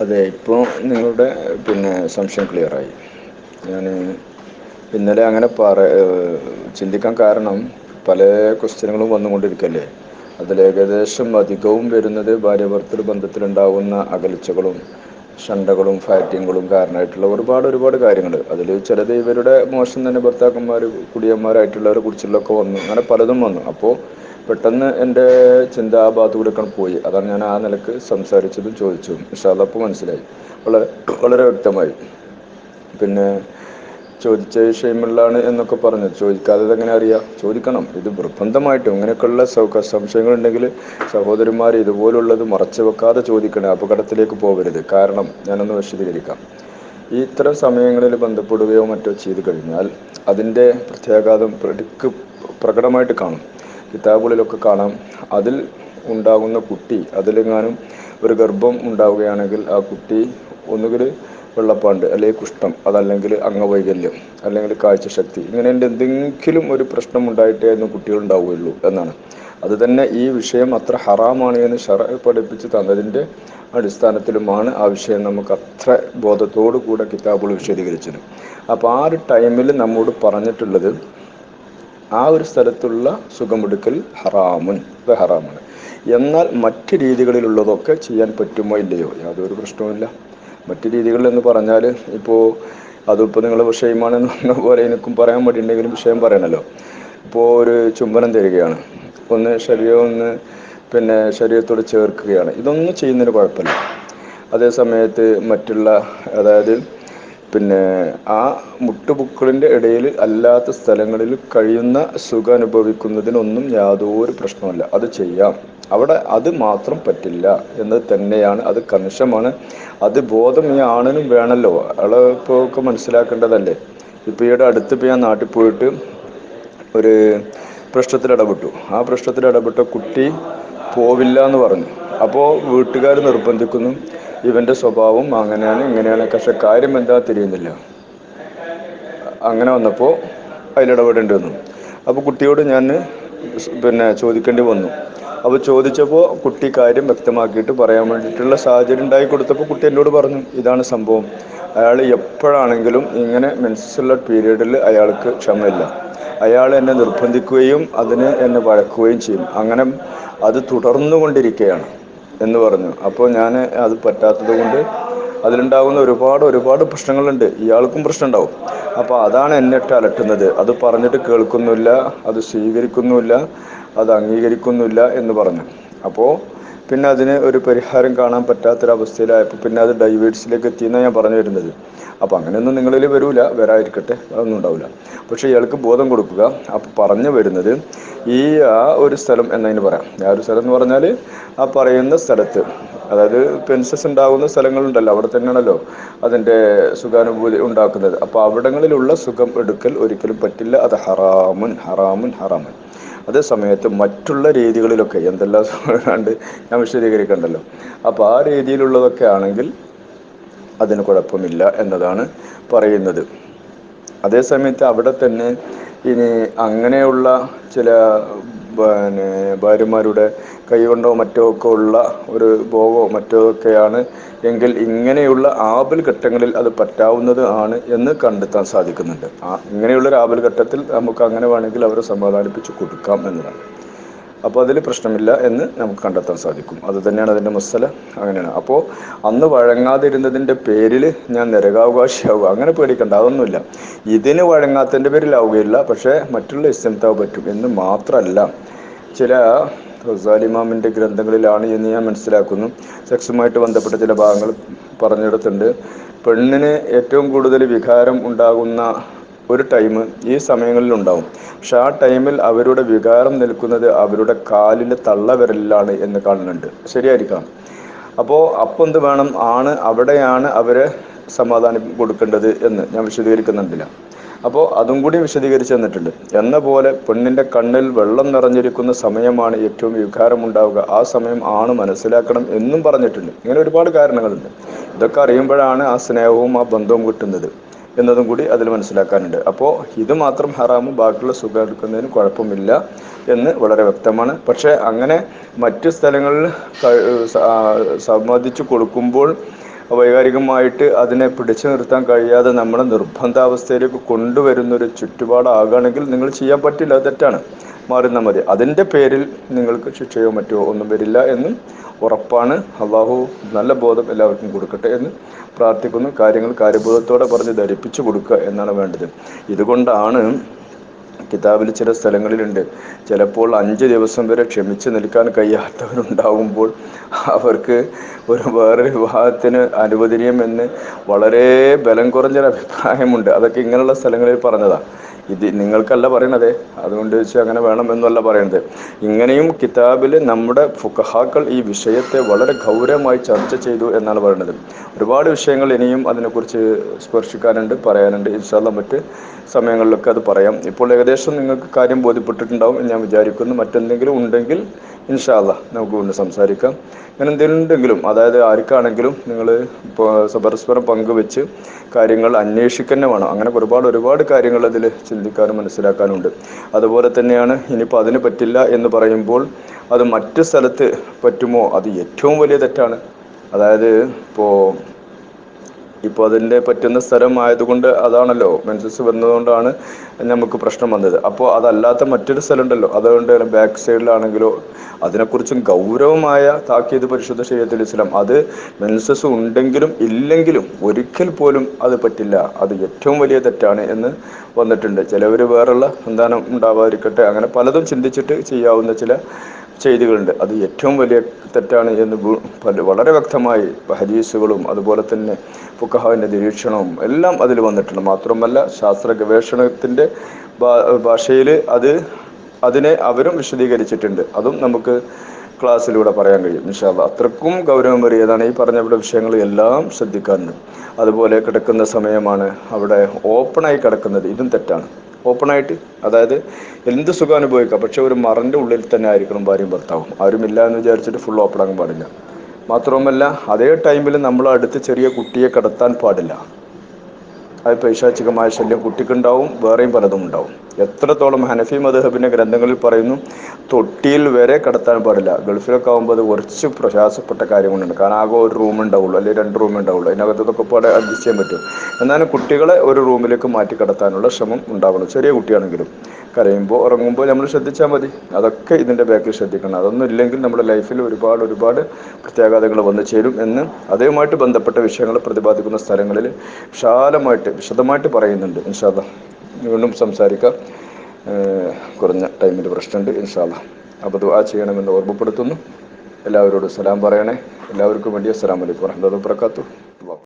അതെ ഇപ്പോൾ നിങ്ങളുടെ പിന്നെ സംശയം ക്ലിയറായി ഞാൻ ഇന്നലെ അങ്ങനെ പറ ചിന്തിക്കാൻ കാരണം പല ക്വസ്റ്റ്യനുകളും വന്നുകൊണ്ടിരിക്കല്ലേ? അതിൽ ഏകദേശം അധികവും വരുന്നത് ഭാര്യാഭർതൃ ബന്ധത്തിലുണ്ടാവുന്ന അകൽച്ചകളും ഷണ്ടകളും ഫാറ്റിങ്ങുകളും കാരണമായിട്ടുള്ള ഒരുപാട് ഒരുപാട് കാര്യങ്ങൾ. അതിൽ ചിലത് ഇവരുടെ മോശം തന്നെ ഭർത്താക്കന്മാർ കുടിയന്മാരായിട്ടുള്ളവരെ കുറിച്ചുള്ളൊക്കെ വന്നു. അങ്ങനെ പലതും വന്നു. അപ്പോൾ പെട്ടെന്ന് എന്റെ ചിന്ത ആ ഭാഗത്തൂടെക്കാണ്ട് പോയി. അതാണ് ഞാൻ ആ നിലയ്ക്ക് സംസാരിച്ചതും ചോദിച്ചതും. ഇപ്പൊ മനസ്സിലായി. വളരെ വളരെ വ്യക്തമായി. പിന്നെ ചോദിച്ച ഷെയ്മുള്ളാണ് എന്നൊക്കെ പറഞ്ഞു ചോദിക്കാതെ എങ്ങനെ അറിയാം? ചോദിക്കണം. ഇത് നിർബന്ധമായിട്ടും ഇങ്ങനെയൊക്കെയുള്ള ഉണ്ടെങ്കിൽ സഹോദരന്മാർ ഇതുപോലുള്ളത് മറച്ചു വെക്കാതെ ചോദിക്കണേ. അപകടത്തിലേക്ക് പോകരുത്. കാരണം ഞാനൊന്ന് വിശദീകരിക്കാം. ഈ ഇത്തരം സമയങ്ങളിൽ ബന്ധപ്പെടുകയോ മറ്റോ ചെയ്തു കഴിഞ്ഞാൽ അതിന്റെ പ്രത്യാഘാതം പ്രകടമായിട്ട് കാണും. കിതാബുകളിലൊക്കെ കാണാം. അതിൽ ഉണ്ടാകുന്ന കുട്ടി അതിലെങ്ങാനും ഒരു ഗർഭം ഉണ്ടാവുകയാണെങ്കിൽ ആ കുട്ടി ഒന്നുകിൽ വെള്ളപ്പാണ്ട് അല്ലെങ്കിൽ കുഷ്ഠം അതല്ലെങ്കിൽ അംഗവൈകല്യം അല്ലെങ്കിൽ കാഴ്ചശക്തി ഇങ്ങനെ എന്തെങ്കിലും ഒരു പ്രശ്നം ഉണ്ടായിട്ടേ കുട്ടികൾ ഉണ്ടാവുകയുള്ളൂ എന്നാണ്. അത് തന്നെ ഈ വിഷയം അത്ര ഹറാമാണ് എന്ന് ഷറ പഠിപ്പിച്ച് തന്നതിന്റെ അടിസ്ഥാനത്തിലുമാണ് ആ വിഷയം നമുക്ക് അത്ര ബോധത്തോടു കൂടെ കിതാബുകൾ വിശദീകരിച്ചത്. അപ്പോൾ ആ ഒരു ടൈമിൽ നമ്മോട് പറഞ്ഞിട്ടുള്ളത് ആ ഒരു സ്ഥലത്തുള്ള സുഖമെടുക്കൽ ഹറാമുൻ. അത് ഹറാമാണ്. എന്നാൽ മറ്റ് രീതികളിലുള്ളതൊക്കെ ചെയ്യാൻ പറ്റുമോ ഇല്ലയോ? യാതൊരു പ്രശ്നവുമില്ല മറ്റു രീതികളിൽ എന്ന് പറഞ്ഞാൽ ഇപ്പോൾ അതിപ്പോൾ നിങ്ങൾ വിഷയമാണെന്ന് പറഞ്ഞ പോലെ എനിക്കും പറയാൻ മടിയുണ്ടെങ്കിലും വിഷയം പറയണല്ലോ. ഇപ്പോൾ ഒരു ചുംബനം തരികയാണ്. ഒന്ന് ശരീരം ഒന്ന് പിന്നെ ശരീരത്തോട് ചേർക്കുകയാണ്. ഇതൊന്നും ചെയ്യുന്നതിന് കുഴപ്പമില്ല. അതേ സമയത്ത് മറ്റുള്ള അതായത് പിന്നെ ആ മുട്ടുപുക്കളിന്റെ ഇടയിൽ അല്ലാത്ത സ്ഥലങ്ങളിൽ കഴിയുന്ന സുഖം അനുഭവിക്കുന്നതിനൊന്നും യാതൊരു പ്രശ്നവുമില്ല. അത് ചെയ്യാം. അവിടെ അത് മാത്രം പറ്റില്ല. എന്ന് തന്നെയാണ്. അത് കണിശമാണ്. അത് ബോധം ഈ ആണിനും വേണമല്ലോ അയാളെ ഇപ്പോൾ ഒക്കെ മനസ്സിലാക്കേണ്ടതല്ലേ? ഇപ്പോൾ ഈയിടെ അടുത്ത് ഇപ്പോൾ ഞാൻ നാട്ടിൽ പോയിട്ട് ഒരു പ്രശ്നത്തിൽ ഇടപെട്ടു. ആ പ്രശ്നത്തിൽ ഇടപെട്ട കുട്ടി പോവില്ല എന്ന് പറഞ്ഞു. അപ്പോൾ വീട്ടുകാർ നിർബന്ധിക്കുന്നു. ഇവന്റെ സ്വഭാവം അങ്ങനെയാണ് ഇങ്ങനെയാണ് പക്ഷെ കാര്യം എന്താ തിരിയുന്നില്ല. അങ്ങനെ വന്നപ്പോൾ അതിലിടപെടേണ്ടി വന്നു. അപ്പോൾ കുട്ടിയോട് ഞാൻ പിന്നെ ചോദിക്കേണ്ടി വന്നു. അപ്പോൾ ചോദിച്ചപ്പോൾ കുട്ടി കാര്യം വ്യക്തമാക്കിയിട്ട് പറയാൻ വേണ്ടിയിട്ടുള്ള സാഹചര്യം ഉണ്ടായി കൊടുത്തപ്പോൾ കുട്ടി എന്നോട് പറഞ്ഞു ഇതാണ് സംഭവം. അയാൾ എപ്പോഴാണെങ്കിലും ഇങ്ങനെ മെൻസുള്ള പീരീഡിൽ അയാൾക്ക് ക്ഷമയില്ല. അയാൾ എന്നെ നിർബന്ധിക്കുകയും അതിന് എന്നെ വഴക്കുകയും ചെയ്യും. അങ്ങനെ അത് തുടർന്നു കൊണ്ടിരിക്കുകയാണ് എന്ന് പറഞ്ഞു. അപ്പോൾ ഞാൻ അത് പറ്റാത്തത് കൊണ്ട് അതിലുണ്ടാകുന്ന ഒരുപാട് ഒരുപാട് പ്രശ്നങ്ങളുണ്ട്. ഇയാൾക്കും പ്രശ്നം ഉണ്ടാവും അപ്പോൾ അതാണ് എന്നിട്ട് അലട്ടുന്നത്. അത് പറഞ്ഞിട്ട് കേൾക്കുന്നില്ല അത് സ്വീകരിക്കുന്നുമില്ല അത് അംഗീകരിക്കുന്നില്ല എന്ന് പറഞ്ഞു. അപ്പോൾ പിന്നെ അതിന് ഒരു പരിഹാരം കാണാൻ പറ്റാത്തൊരവസ്ഥയിലായപ്പോൾ പിന്നെ അത് ഡൈവേഴ്സിലേക്ക് എത്തിയെന്നാണ് ഞാൻ പറഞ്ഞു വരുന്നത്. അപ്പോൾ അങ്ങനെയൊന്നും നിങ്ങളിൽ വരൂല വരാതിരിക്കട്ടെ അതൊന്നും ഉണ്ടാവില്ല പക്ഷേ ഇയാൾക്ക് ബോധം കൊടുക്കുക. അപ്പോൾ പറഞ്ഞു വരുന്നത് ഈ ആ ഒരു സ്ഥലം എന്നതിന് പറയാം. ആ ഒരു സ്ഥലം എന്ന് പറഞ്ഞാൽ ആ പറയുന്ന സ്ഥലത്ത് അതായത് പെൻസസ് ഉണ്ടാകുന്ന സ്ഥലങ്ങളുണ്ടല്ലോ അവിടെ തന്നെയാണല്ലോ അതിന്റെ സുഖാനുഭൂതി ഉണ്ടാക്കുന്നത്. അപ്പോൾ അവിടങ്ങളിലുള്ള സുഖം എടുക്കൽ ഒരിക്കലും പറ്റില്ല. അത് ഹറാമുൻ ഹറാമുൻ ഹറാമുൻ. അതേ സമയത്ത് മറ്റുള്ള രീതികളിലൊക്കെ എന്തെല്ലാം ഞാൻ വിശദീകരിക്കണ്ടല്ലോ. അപ്പോൾ ആ രീതിയിലുള്ളതൊക്കെ ആണെങ്കിൽ അതിന് കുഴപ്പമില്ല എന്നതാണ് പറയുന്നത്. അതേ സമയത്ത് അവിടെ തന്നെ ഇനി അങ്ങനെയുള്ള ചില പിന്നെ ഭാര്യമാരുടെ കൈകൊണ്ടോ മറ്റോ ഒക്കെ ഉള്ള ഒരു ഭോഗമോ മറ്റോ ഒക്കെയാണ് എങ്കിൽ ഇങ്ങനെയുള്ള ആപൽ ഘട്ടങ്ങളിൽ അത് പറ്റാവുന്നത് ആണ് എന്ന് കണ്ടെത്താൻ സാധിക്കുന്നുണ്ട്. ആ ഇങ്ങനെയുള്ള ഒരു ആപൽ ഘട്ടത്തിൽ നമുക്ക് അങ്ങനെ വേണമെങ്കിൽ അവരെ സമാധാനിപ്പിച്ച് കൊടുക്കാം എന്നതാണ്. അപ്പോൾ അതിൽ പ്രശ്നമില്ല എന്ന് നമുക്ക് കണ്ടെത്താൻ സാധിക്കും. അത് തന്നെയാണ് അതിന്റെ മസല അങ്ങനെയാണ്. അപ്പോൾ അന്ന് വഴങ്ങാതിരുന്നതിന്റെ പേരിൽ ഞാൻ നരകാവകാശിയാവുക. അങ്ങനെ പേടിക്കണ്ട അതൊന്നുമില്ല. ഇതിന് വഴങ്ങാത്തതിന്റെ പേരിലാവുകയില്ല പക്ഷേ മറ്റുള്ള ഇസ്തിംതാവ് പറ്റും എന്ന് മാത്രമല്ല. ചില റസാലിമാമിന്റെ ഗ്രന്ഥങ്ങളിലാണ് എന്ന് ഞാൻ മനസ്സിലാക്കുന്നു. സെക്സുമായിട്ട് ബന്ധപ്പെട്ട ചില ഭാഗങ്ങൾ പറഞ്ഞെടുത്തുണ്ട് പെണ്ണിന് ഏറ്റവും കൂടുതൽ വികാരം ഉണ്ടാകുന്ന ഒരു ടൈം ഈ സമയങ്ങളിൽ ഉണ്ടാവും പക്ഷെ ആ ടൈമിൽ അവരുടെ വികാരം നിൽക്കുന്നത് അവരുടെ കാലിന്റെ തള്ളവിരലിലാണ് എന്ന് കാണുന്നുണ്ട്. ശരിയായിരിക്കാം. അപ്പോൾ അപ്പം എന്ത് വേണം? ആണ് അവിടെയാണ് അവരെ സമാധാനം കൊടുക്കേണ്ടത് എന്ന് ഞാൻ വിശദീകരിക്കുന്നുണ്ടില്ല. അപ്പോൾ അതും കൂടി വിശദീകരിച്ച് തന്നിട്ടുണ്ട്. എന്ന പോലെ പെണ്ണിന്റെ കണ്ണിൽ വെള്ളം നിറഞ്ഞിരിക്കുന്ന സമയമാണ് ഏറ്റവും വികാരം ഉണ്ടാവുക. ആ സമയം ആണ് മനസ്സിലാക്കണം എന്നും പറഞ്ഞിട്ടുണ്ട്. ഇങ്ങനെ ഒരുപാട് കാരണങ്ങളുണ്ട്. ഇതൊക്കെ അറിയുമ്പോഴാണ് ആ സ്നേഹവും ആ ബന്ധവും കിട്ടുന്നത്. എന്നതും കൂടി അതിൽ മനസ്സിലാക്കാനുണ്ട്. അപ്പോൾ ഇത് മാത്രം ഹറാമും ബാക്കിയുള്ള സുഖം എടുക്കുന്നതിന് കുഴപ്പമില്ല എന്ന് വളരെ വ്യക്തമാണ്. പക്ഷേ അങ്ങനെ മറ്റു സ്ഥലങ്ങളിൽ സമ്മതിച്ചു കൊടുക്കുമ്പോൾ വൈകാരികമായിട്ട് അതിനെ പിടിച്ചു നിർത്താൻ കഴിയാതെ നമ്മളെ നിർബന്ധാവസ്ഥയിലേക്ക് കൊണ്ടുവരുന്ന കൊണ്ടുവരുന്നൊരു ചുറ്റുപാടാകാണെങ്കിൽ നിങ്ങൾ ചെയ്യാൻ പറ്റില്ല തെറ്റാണ്. മാറുന്ന മതി. അതിന്റെ പേരിൽ നിങ്ങൾക്ക് ശിക്ഷയോ മറ്റോ ഒന്നും വരില്ല എന്നും ഉറപ്പാണ്. അള്ളാഹു നല്ല ബോധം എല്ലാവർക്കും കൊടുക്കട്ടെ എന്ന് പ്രാർത്ഥിക്കുന്നു. കാര്യങ്ങൾ കാര്യബോധത്തോടെ പറഞ്ഞ് ധരിപ്പിച്ചു കൊടുക്കുക എന്നാണ് വേണ്ടത്. ഇതുകൊണ്ടാണ് കിതാബിൽ ചില സ്ഥലങ്ങളിലുണ്ട്. ചിലപ്പോൾ അഞ്ച് ദിവസം വരെ ക്ഷമിച്ച് നിൽക്കാൻ കഴിയാത്തവരുണ്ടാകുമ്പോൾ അവർക്ക് ഒരു വേറൊരു വിവാഹത്തിന് അനുവദനീയമെന്ന് വളരെ ബലം കുറഞ്ഞൊരു അഭിപ്രായമുണ്ട്. അതൊക്കെ ഇങ്ങനെയുള്ള സ്ഥലങ്ങളിൽ പറഞ്ഞതാ. ഇത് നിങ്ങൾക്കല്ല പറയണത്. അതുകൊണ്ട് വെച്ച് അങ്ങനെ വേണമെന്നല്ല പറയണത്. ഇങ്ങനെയും കിതാബിൽ നമ്മുടെ ഫുഖഹാക്കൾ ഈ വിഷയത്തെ വളരെ ഗൗരവമായി ചർച്ച ചെയ്തു എന്നാണ് പറയുന്നത് ഒരുപാട് വിഷയങ്ങൾ ഇനിയും അതിനെക്കുറിച്ച് സ്പർശിക്കാനുണ്ട് പറയാനുണ്ട്. ഇൻഷാല്ല മറ്റ് സമയങ്ങളിലൊക്കെ അത് പറയാം. ഇപ്പോൾ ഏകദേശം നിങ്ങൾക്ക് കാര്യം ബോധ്യപ്പെട്ടിട്ടുണ്ടാവും. ഞാൻ വിചാരിക്കുന്നു. മറ്റെന്തെങ്കിലും ഉണ്ടെങ്കിൽ ഇൻഷാല്ല നമുക്ക് വീണ്ടും സംസാരിക്കാം. അങ്ങനെ എന്തെങ്കിലും ഉണ്ടെങ്കിലും അതായത് ആർക്കാണെങ്കിലും നിങ്ങൾ പരസ്പരം പങ്കുവെച്ച് കാര്യങ്ങൾ അന്വേഷിക്കന്നെ വേണം. അങ്ങനെ ഒരുപാട് ഒരുപാട് കാര്യങ്ങൾ അതിൽ ചിന്തിക്കാനും മനസ്സിലാക്കാനുണ്ട്. അതുപോലെ തന്നെയാണ് ഇനിയിപ്പോൾ അതിന് പറ്റില്ല എന്ന് പറയുമ്പോൾ അത് മറ്റു സ്ഥലത്ത് പറ്റുമോ? അത് ഏറ്റവും വലിയ തെറ്റാണ്. അതായത് ഇപ്പോൾ ഇപ്പോൾ അതിന്റെ പറ്റുന്ന സ്ഥലം ആയതുകൊണ്ട് അതാണല്ലോ മെൻസസ് വന്നതുകൊണ്ടാണ് നമുക്ക് പ്രശ്നം വന്നത്. അപ്പോൾ അതല്ലാത്ത മറ്റൊരു സ്ഥലം ഉണ്ടല്ലോ അതുകൊണ്ട് ബാക്ക് സൈഡിലാണെങ്കിലോ അതിനെക്കുറിച്ചും ഗൗരവമായ താക്കീത് പരിശുദ്ധ ശരീരത്തിൽ ഇസ്ലാം. അത് മെൻസസ് ഉണ്ടെങ്കിലും ഇല്ലെങ്കിലും ഒരിക്കൽ പോലും അത് പറ്റില്ല. അത് ഏറ്റവും വലിയ തെറ്റാണ് എന്ന് വന്നിട്ടുണ്ട്. ചിലവർ വേറുള്ള സന്താനം ഉണ്ടാവാതിരിക്കട്ടെ. അങ്ങനെ പലതും ചിന്തിച്ചിട്ട് ചെയ്യാവുന്ന ചില ചെയ്തികളുണ്ട്. അത് ഏറ്റവും വലിയ തെറ്റാണ് എന്ന് വളരെ വ്യക്തമായി ഹദീസുകളും അതുപോലെ തന്നെ ഫുക്കഹാവിന്റെ നിരീക്ഷണവും എല്ലാം അതിൽ വന്നിട്ടുണ്ട്. മാത്രമല്ല ശാസ്ത്ര ഗവേഷണത്തിന്റെ ഭാഷയിൽ അത് അതിനെ അവരും വിശദീകരിച്ചിട്ടുണ്ട്. അതും നമുക്ക് ക്ലാസ്സിലൂടെ പറയാൻ കഴിയും ഇൻഷാല്ല അത്രക്കും ഗൗരവമേറിയതാണ് ഈ പറഞ്ഞ ഇവിടെ വിഷയങ്ങൾ എല്ലാം ശ്രദ്ധിക്കാറുണ്ട് അതുപോലെ കിടക്കുന്ന സമയമാണ് അവിടെ ഓപ്പണായി കിടക്കുന്നത്. ഇതും തെറ്റാണ്. ഓപ്പണായിട്ട് അതായത് എന്ത് സുഖം അനുഭവിക്കാം പക്ഷെ ഒരു മറന്റെ ഉള്ളിൽ തന്നെ ആയിരിക്കണം ഭാര്യയും ഭർത്താവും. ആരുമില്ല എന്ന് വിചാരിച്ചിട്ട് ഫുൾ ഓപ്പൺ ആകാൻ പാടില്ല. മാത്രവുമല്ല അതേ ടൈമിൽ നമ്മൾ അടുത്ത് ചെറിയ കുട്ടിയെ കടത്താൻ പാടില്ല. അത് പൈശാചികമായ ശല്യം കുട്ടിക്കുണ്ടാവും വേറെയും പലതും ഉണ്ടാവും. എത്രത്തോളം ഹനഫി മദ്ഹബിന്റെ ഗ്രന്ഥങ്ങളിൽ പറയുന്നു? തൊട്ടിയിൽ വരെ കടത്താൻ പാടില്ല. ഗൾഫിലൊക്കെ ആകുമ്പോൾ അത് കുറച്ച് പ്രയാസപ്പെട്ട കാര്യങ്ങളുണ്ട്. കാരണം ആകെ ഒരു റൂം ഉണ്ടാവുള്ളൂ അല്ലെങ്കിൽ രണ്ട് റൂം ഉണ്ടാവുള്ളൂ. അതിനകത്ത് ഇതൊക്കെ പാടെ അഡ്ജസ്റ്റ് ചെയ്യാൻ പറ്റും. എന്നാലും കുട്ടികളെ ഒരു റൂമിലേക്ക് മാറ്റി കടത്താനുള്ള ശ്രമം ഉണ്ടാവണം. ചെറിയ കുട്ടിയാണെങ്കിലും. കരയുമ്പോൾ ഉറങ്ങുമ്പോൾ നമ്മൾ ശ്രദ്ധിച്ചാൽ മതി. അതൊക്കെ ഇതിന്റെ ബാക്കിൽ ശ്രദ്ധിക്കണം. അതൊന്നും ഇല്ലെങ്കിൽ നമ്മുടെ ലൈഫിൽ ഒരുപാട് ഒരുപാട് പ്രത്യാഘാതങ്ങൾ വന്നു ചേരും എന്ന് അതേമായിട്ട് ബന്ധപ്പെട്ട വിഷയങ്ങൾ പ്രതിപാദിക്കുന്ന സ്ഥലങ്ങളിൽ വിശാലമായിട്ട് വിശദമായിട്ട് പറയുന്നുണ്ട് ഇൻഷാല്ല വീണ്ടും സംസാരിക്കാം. കുറഞ്ഞ ടൈമിൽ പ്രശ്നമുണ്ട്. ഇൻഷാല്ല അപ്പോൾ ദുആ ചെയ്യണമെന്ന് ഓർമ്മപ്പെടുത്തുന്നു. എല്ലാവരോടും സലാം പറയണേ. എല്ലാവർക്കും വേണ്ടി അസ്സലാമലൈക്കും അലൈക്കും വറഹ്മത്തുള്ളാഹി വബറകാതുഹു.